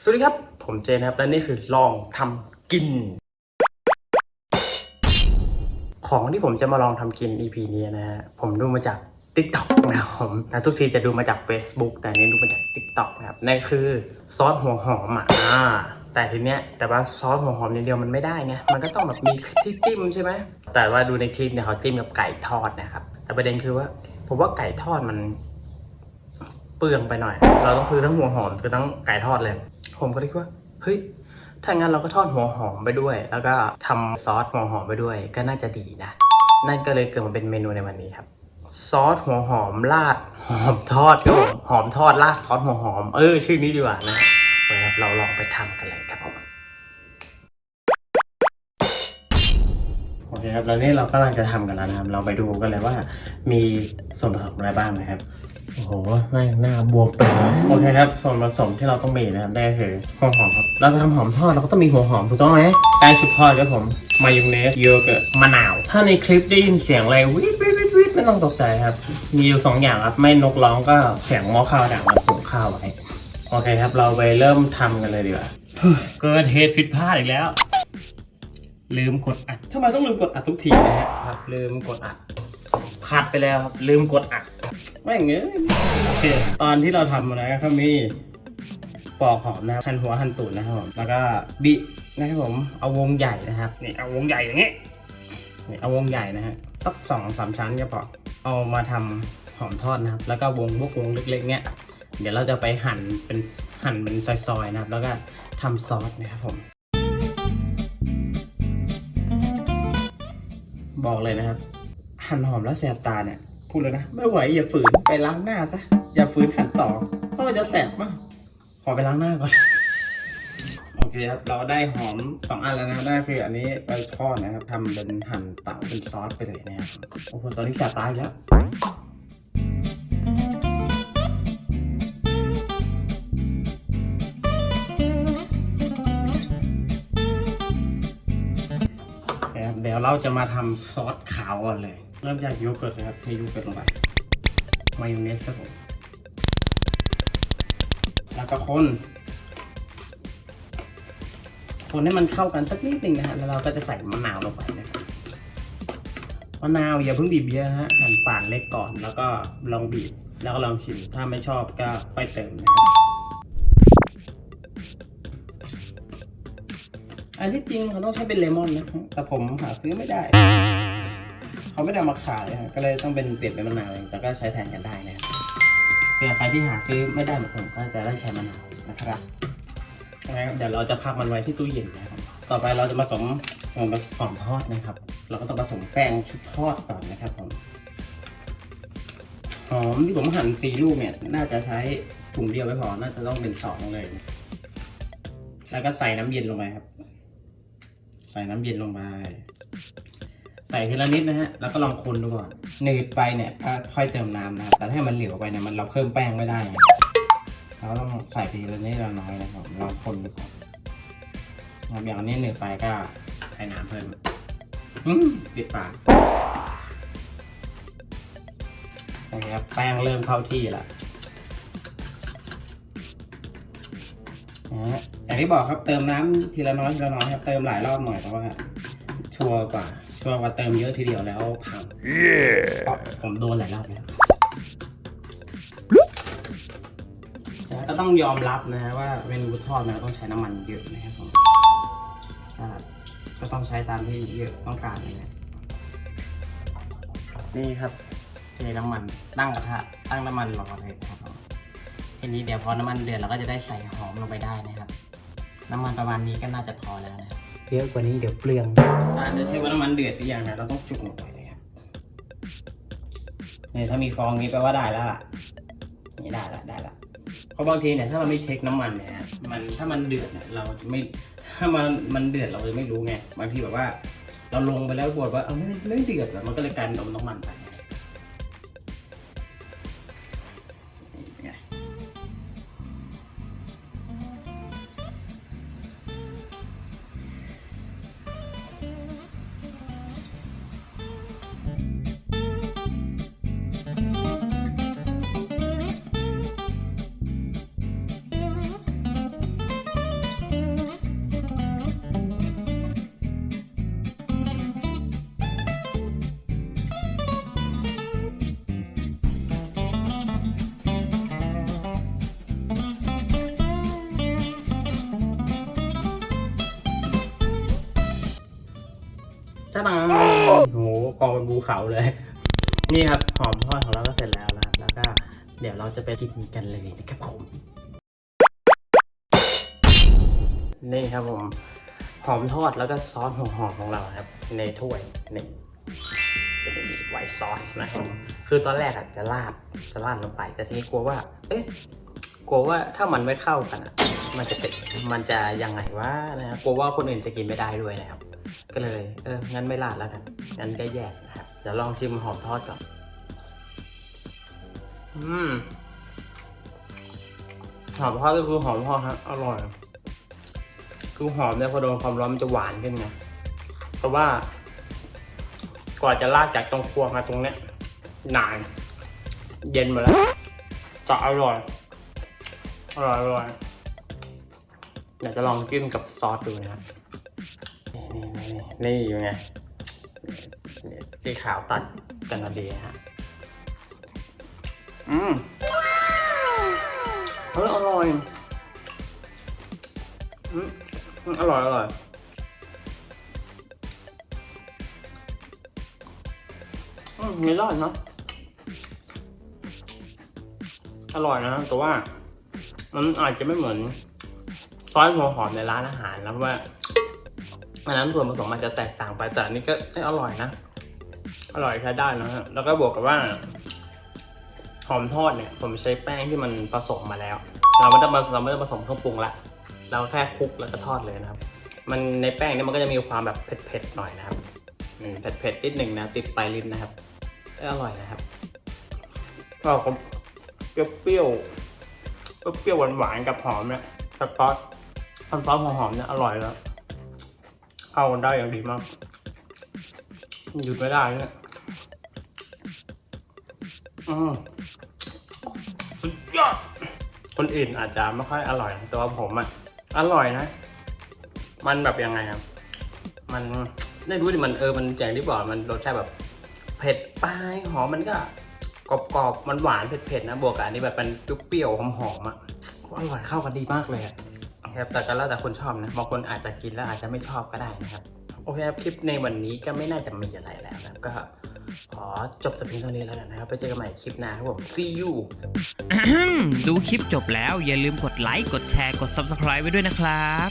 สวัสดีครับ ผมเจนะครับ และนี่คือลองทำกิน ของที่ผมจะมาลองทำกิน EP นี้นะฮะ ผมดูมาจาก TikTok นะครับผมแต่ทุกทีจะดูมาจาก Facebook แต่นี้ดูมาจาก TikTok นะครับนั่นคือซอสหัวหอมอะอ่าแต่ทีเนี้ยแต่ว่าซอสหัวหอมอย่างเดียวมันไม่ได้ไง มันก็ต้องแบบมีที่จิ้มใช่ไหม แต่ว่าดูในคลิปเนี่ยเขาจิ้มกับไก่ทอดนะครับ แต่ประเด็นคือว่า ผมว่าไก่ทอดมันเปลืองไปหน่อย เราต้องซื้อทั้งหัวหอมซื้อทั้งไก่ทอดเลย ผมก็เลยคิดว่าเฮ้ยถ้างั้นเราก็ทอดหัวหอมไปด้วย แล้วก็ทำซอสหัวหอมไปด้วย ก็น่าจะดีนะ นั่นก็เลยเกิดมาเป็นเมนูในวันนี้ครับซอสหัวหอมราดหอมทอดครับผมหอมทอดราดซอสหัวหอม เออ ชื่อนี้ดีกว่านะโอเครับเราลองไปทำกันเลยครับผม โอเคครับแล้วนี่เรากำลังจะทำกันแล้วนะครับ เราไปดูกันเลยว่า มีส่วนผสมอะไรบ้างนะครับ โอ้โหไม่หน้าบวมเปิดเลยโอเคครับ ส่วนผสมที่เราต้องมีนะครับนั่นก็คือหัวหอมครับ เราจะทำหอมทอดเราก็ต้องมีหัวหอมถูกต้องไหมแป้งชุบทอดครับผม มายองเนสโยเกิร์ตมะนาว ถ้าในคลิปได้ยินเสียงอะไรวิดวิดวิดวิดไม่ต้องตกใจครับ มีอยู่สองอย่างครับ ไม่นกร้องก็เสียงหม้อข้าวดังเราปรุงข้าวไว้ โอเคครับ เราไปเริ่มทำกันเลยดีกว่า เกิดเหตุผิดพลาดอีกแล้ว ลืมกดอัดทำไมต้องลืมกดอัดทุกทีนะฮะครับลืมกดอัดพลาดไปแล้วครับ ลืมกดอัดไม่อย่างเงี้ยโอเค ตอนที่เราทำนะครับมีปอกหอมนะครับหั่นหัวหั่นตูดนะครับผมแล้วก็บินะครับผมเอาวงใหญ่นะครับนี่เอาวงใหญ่อย่างเงี้ยนี่เอาวงใหญ่นะฮะสักสองสามชั้นก็พอเอามาทำหอมทอดนะครับ แล้วก็วงพวกวงเล็กๆเนี้ยเดี๋ยวเราจะไปหั่นเป็นหั่นเป็นซอยๆนะครับ แล้วก็ทำซอสนะครับผม บอกเลยนะครับ หั่นหอมแล้วแสบตาเนี่ย พูดเลยนะ ไม่ไหวอย่าฝืนไปล้างหน้าซะอย่าฝืนหั่นต่อ เพราะมันจะแสบมาก ขอไปล้างหน้าก่อน โอเคครับ เราได้หอมสองอันแล้วนะได้คืออันนี้ไปทอดนะครับทำเป็นหั่นเต่าเป็นซอสไปเลยนะครับโอ้โหตอนนี้แสบตาอีกแล้ว เราจะมาทำซอสขาวก่อนเลย เริ่มจากโยเกิร์ตนะครับเทโยเกิร์ตลงไปมายองเนสครับผมแล้วก็คนคนให้มันเข้ากันสักนิดหนึ่งนะฮะแล้วเราก็จะใส่มะนาวลงไปนะครับมะนาวอย่าเพิ่งบีบเยอะฮะหั่นป่านเล็กก่อนแล้วก็ลองบีบแล้วก็ลองชิมถ้าไม่ชอบก็ค่อยเติมนะครับ อันที่จริงเขาต้องใช้เป็นเลมอนนะแต่ผมหาซื้อไม่ได้ เขาไม่ได้เอามาขายนะก็เลยต้องเป็นเปลี่ยนเป็นมะนาวเองแต่ก็ใช้แทนกันได้นะครับเผื่อใครที่หาซื้อไม่ได้เหมือนผมก็จะได้ใช้มะนาวนะครับนะครับเดี๋ยวเราจะพักมันไว้ที่ตู้เย็นนะครับ ต่อไปเราจะผสมหอมหอมทอดนะครับ เราก็ต้องผสมแป้งชุบทอดก่อนนะครับผมหอมที่ผมหั่นสี่ลูกเนี่ย น่าจะใช้ถุงเดียวไม่พอ น่าจะต้องเป็นสองเลย แล้วก็ใส่น้ำเย็นลงไปครับ ส่น้ำเย็นลงไป ใส่ทีละนิดนะฮะ แล้วก็ลองคนดูก่อนหนืดไปเนี่ยก็ค่อยเติมน้ำนะครับ แต่ถ้ามันเหลวไปเนี่ยมันเราเพิ่มแป้งไม่ได้เราต้องใส่ทีละนิดละน้อยนะครับลองคนดูก่อนนะครับอย่างนี้หนืดไปก็ใส่น้ำเพิ่มอืมปิดฝาโอเคครับแป้งเริ่มเข้าที่แล้ว นะฮะอย่างที่บอกครับเติมน้ำทีละน้อยทีละน้อยครับเติมหลายรอบหน่อยเพราะว่า ชัวร์กว่าชัวร์กว่าเติมเยอะทีเดียวแล้วพังเพราะผมโดนหลายรอบแล้วแต่ก็ต้องยอมรับนะฮะว่าเมนูทอดเนี่ยต้องใช้น้ำมันเยอะนะครับผมอ่าก็ต้องใช้ตามที่เยอะต้องการเลยนะนี่ครับเทน้ำมันตั้งกระทะตั้งน้ำมันรอเลยนะครับผม ทีนี้เดี๋ยวพอน้ำมันเดือดเราก็จะได้ใส่หอมลงไปได้นะครับ น้ำมันประมาณนี้ก็น่าจะพอแล้วนะครับเยอะกว่านี้เดี๋ยวเปลืองอาจจะใช้ว่าน้ำมันเดือดหรือยังนะเราต้องจุกลงไปเลยครับเนี่ยถ้ามีฟองนี้แปลว่าได้แล้วล่ะ นี่ได้ละได้ละเพราะบางทีเนี่ยถ้าเราไม่เช็คน้ำมันเนี่ยมันถ้ามันเดือดเนี่ยเราจะไม่ถ้ามันมันเดือดเราจะไม่รู้ไงบางทีแบบว่า เราลงไปแล้วบวดว่าเอาไม่ไม่เดือดหรอมันก็เลยกลายเป็นอมน้ำมันไป จ้าบังโอ้โหกองเป็นภูเขาเลย นี่ครับหอมทอดของเราก็เสร็จแล้วนะแล้วก็เดี๋ยวเราจะไปกินกันเลยนะครับผม นี่ครับผม หอมทอดแล้วก็ซอสหอมๆของเราครับ ในถ้วยนี่เป็นไวท์ซอสนะครับผมคือตอนแรกอะจะราดจะราดลงไป แต่ทีนี้กลัวว่า เอ๊ะกลัวว่าถ้ามันไม่เข้ากันอะมันจะเป็นมันจะยังไงวะนะครับกลัวว่าคนอื่นจะกินไม่ได้ด้วยนะครับ ก็เลยเอองั้นไม่ราดแล้วกันงั้นก็แยกนะครับเดี๋ยวลองชิมหอมทอดก่อนอืมหอมทอดก็คือหอมทอดครับอร่อยคือหอมเนี่ยพอโดนความร้อนมันจะหวานขึ้นไงเพราะว่ากว่าจะลากจากตรงครัวมาตรงเนี้ยนาน เย็นหมดแล้วจะอร่อยอร่อยอร่อยเดี๋ยวจะลองจิ้มกับซอสดูนะครับ นี่นี่นี่อยู่ไงนี่สีขาวตัดกันพอดีฮะ อืมเฮ้ยอร่อยอืมอร่อย อร่อยอืมม่รอดเนาะ อร่อยนะแต่ว่า มันอาจจะไม่เหมือนซอสหัวหอมในร้านอาหารนะเพราะว่า อันนั้นส่วนผสมมันจะแตกต่างไปแต่อันนี้ก็อร่อยนะ อร่อยใช้ได้นะฮะแล้วก็บวกกับว่า หอมทอดเนี่ย ผมใช้แป้งที่มันผสมมาแล้ว เราไม่ต้องมาเราไม่ต้องผสมเครื่องปรุงละเราแค่คลุกแล้วก็ทอดเลยนะครับ มันในแป้งเนี่ยมันก็จะมีความแบบเผ็ดๆหน่อยนะครับเผ็ดๆนิดหนึ่งนะติดปลายลิ้นนะครับอ้อร่อยนะครับก็เปรี้ยวๆเปรี้ยวหวานๆกับหอมเนี่ยสซอสซอสหอมๆเนี่ยอร่อยแล้ว เข้ากันได้อย่างดีมาก หยุดไม่ได้เนี่ยอืมสุดยอดคนอื่นอาจจะไม่ค่อยอร่อย แต่ว่าผมอะอร่อยนะ มันแบบยังไงครับ มันไม่รู้ดิมันเออ มันอย่างที่บอกมันรสชาติแบบ เผ็ดปลายหอมมันก็กรอบๆมันหวานเผ็ดๆนะ บวกกับอันนี้แบบมันเปรี้ยวหอมๆอะอร่อยเข้ากันดีมากเลย อะครับแต่ก็แล้วแต่คนชอบนะบางคนอาจจะกินแล้วอาจจะไม่ชอบก็ได้นะครับโอเคครับคลิปในวันนี้ก็ไม่น่าจะมีอะไรแล้วนะก็ขอจบแต่เพียงเท่านี้แล้วกันนะครับไปเจอกันใหม่คลิปหน้าครับผม see you ดูคลิปจบแล้วอย่าลืมกดไลค์กดแชร์กด Subscribe ไว้ด้วยนะครับ